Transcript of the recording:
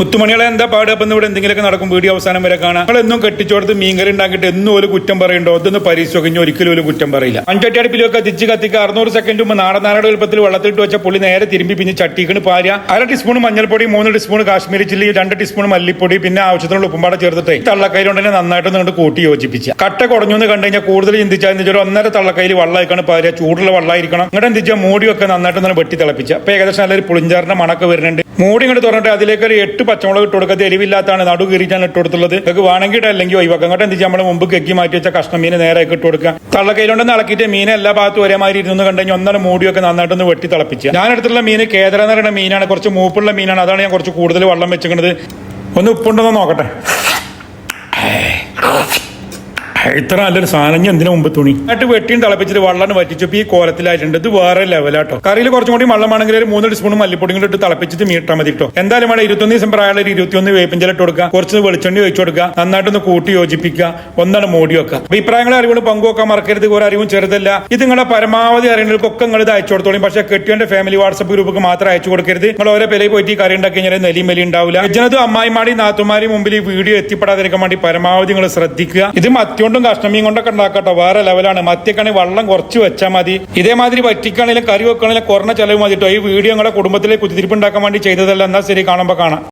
മുത്തുമണികളെ എന്താ പാട്? അപ്പം ഇവിടെ എന്തെങ്കിലുമൊക്കെ നടക്കും വീഡിയോ അവസാനം വരെ കാണാം. നിങ്ങൾ എന്നും കെട്ടിച്ചോടത്ത് മീൻകറി ഉണ്ടാക്കിയിട്ട് എന്നും ഒരു കുറ്റം പറയണ്ടോ അതൊന്ന് പരീക്ഷ കഴിഞ്ഞ് ഒരിക്കലും ഒരു കുറ്റം പറയില്ല. അഞ്ചട്ടി അടുപ്പിലൊക്കെ തിച്ച് കത്തിക്ക്. അറുന്നൂറ് സെക്കൻഡ് മുമ്പ് നാടൻ നാടൻ എളുപ്പത്തിൽ വെള്ളത്തിലിട്ട് വെച്ച പുള്ളി നേരെ തിരുമ്പി പിന്നെ ചട്ടിക്കണ് പാര അര ടീസ്പൂൺ മഞ്ഞൾപ്പൊടി മൂന്ന് ടീസ്പൂൺ കാശ്മീരി ചില്ലി രണ്ട് ടീസ്പൂൺ മല്ലിപ്പൊടി പിന്നെ ആവശ്യത്തിനുള്ള ഉപ്പുമ്പാട ചേർത്തിട്ട് തള്ളക്കൈ തന്നെ നന്നായിട്ട് നിങ്ങോട്ട് കൂട്ടി യോജിപ്പിച്ച്. കട്ട കുടഞ്ഞു എന്ന് കണ്ടു കഴിഞ്ഞാൽ കൂടുതൽ ചിന്തിച്ചാൽ എന്ന് വെച്ചാൽ ഒന്നര തള്ളക്കൈയിൽ വെള്ളമായിക്കാണ് പാര ചൂടുള്ള വെള്ളമായിരിക്കണം ഇങ്ങോട്ട് എന്തിച്ചാൽ മൂടിയൊക്കെ നന്നായിട്ട് ഒന്ന് വെട്ടി തിളപ്പിച്ച. അപ്പൊ ഏകദേശം നല്ലൊരു പുളിഞ്ചാറിന്റെ മണക്ക് വരുന്നുണ്ട്. മൂടി ഇങ്ങോട്ട് തുറന്നിട്ട് അതിലേക്ക് ഒരു എട്ട് പച്ചമുളക് ഇട്ട് കൊടുക്കാതെ എരിവില്ലാത്താണ് നടു കീറിച്ചാണ് ഇട്ട് കൊടുത്തുള്ളത്. നിങ്ങൾക്ക് വേണമെങ്കിൽ അല്ലെങ്കിൽ ഒഴിവാക്കാം. അങ്ങോട്ട് എന്ത് നമ്മൾ മുമ്പ് കെക്കി മാറ്റി വെച്ച കഷ്ണം മീൻ നേരെ ഇട്ട് കൊടുക്കുക. തള്ളക്കൈയിലുണ്ടെന്ന് ഇളക്കിയിട്ട് മീൻ എല്ലാ ഭാഗത്തും ഒരേമാതിരി ഇരുന്ന് കണ്ടുകഴിഞ്ഞാൽ ഒന്നാണ് മൂടിയൊക്കെ നന്നായിട്ടൊന്ന് വെട്ടി തിളപ്പിച്ച് ഞാൻ എടുത്തുള്ള മീൻ കേദര പറയുന്ന മീനാണ്. കുറച്ച് മൂപ്പുള്ള മീനാണ്. അതാണ് ഞാൻ കുറച്ച് കൂടുതൽ വെള്ളം വെച്ചിരിക്കുന്നത്. ഒന്ന് ഉപ്പുണ്ടെന്ന് നോക്കട്ടെ. ഇത്ര നല്ലൊരു സാധനം. ഇനി എന്തിനു മുമ്പ് തുണി? എന്നിട്ട് വെട്ടിയും തിളപ്പിച്ചിട്ട് വെള്ളം വറ്റിച്ചപ്പോൾ ഈ കോലത്തിലായിട്ടുണ്ട്. ഇത് വേറെ ലെവലാട്ടോ കറിയിൽ കുറച്ചും കൂടി വെള്ളമാണെങ്കിൽ ഒരു മൂന്ന് ടീസ്പൂൺ മല്ലിപ്പൊടി ഇട്ട് തിളപ്പിച്ചിട്ട് മീട്ടാൽ മതി കേട്ടോ എന്തായാലും വേണം ഇരുപത്തൊന്ന് ദിവസം പ്രായമുള്ള ഒരു ഇരുപത്തിയൊന്ന് വേപ്പിഞ്ചല ഇട്ട് കൊടുക്കുക. കുറച്ച് വെളിച്ചെണ്ണി ഒഴിച്ചു കൊടുക്കുക. നന്നായിട്ടൊന്ന് കൂട്ടി യോജിപ്പിക്കുക. ഒന്നാണ് മൂടി വെക്കുക. അഭിപ്രായങ്ങൾ അറിവുകൾ പങ്കുവെക്കാൻ മറക്കരുത്. ഒരു അറിവും ചെറുതല്ല. ഇത് നിങ്ങളുടെ പരമാവധി അറിയുന്നവർക്കൊക്കെ നിങ്ങൾ ഇത് അയച്ചു കൊടുത്തോളും. പക്ഷേ കെട്ടിയന്റെ ഫാമിലി വാട്സപ്പ് ഗ്രൂപ്പ് മാത്രം അയച്ചു കൊടുക്കരുത്. നിങ്ങൾ ഓരോ പേരെ പോയിട്ട് ഈ കറി ഉണ്ടാക്കി കഴിഞ്ഞാൽ നെലി മെലി ഉണ്ടാവില്ല ജനതും അമ്മായിമാടി നാത്തുമാരി മുമ്പിൽ ഈ വീഡിയോ എത്തിപ്പെടാതിരിക്കാൻ വേണ്ടി പരമാവധി നിങ്ങൾ ശ്രദ്ധിക്കുക. ഇത് മത്തിയോണ്ടും കഷ്ണമീൻ കൊണ്ടൊക്കെ ഉണ്ടാക്കട്ടോ. വേറെ ലെവലാണ് മത്തിക്കാണെങ്കിൽ വെള്ളം കുറച്ച് വെച്ചാൽ മതി. ഇതേമാതിരി വറ്റിക്കാണെങ്കിലും കറി വെക്കുകയാണെങ്കിലും കുറഞ്ഞ ചെലവ് മതിട്ടോ. ഈ വീഡിയോ നിങ്ങളുടെ കുടുംബത്തിലെ കുത്തിരിപ്പ് ഉണ്ടാക്കാൻ വേണ്ടി ചെയ്തതല്ല. എന്നാൽ ശരി കാണുമ്പോൾ കാണാം.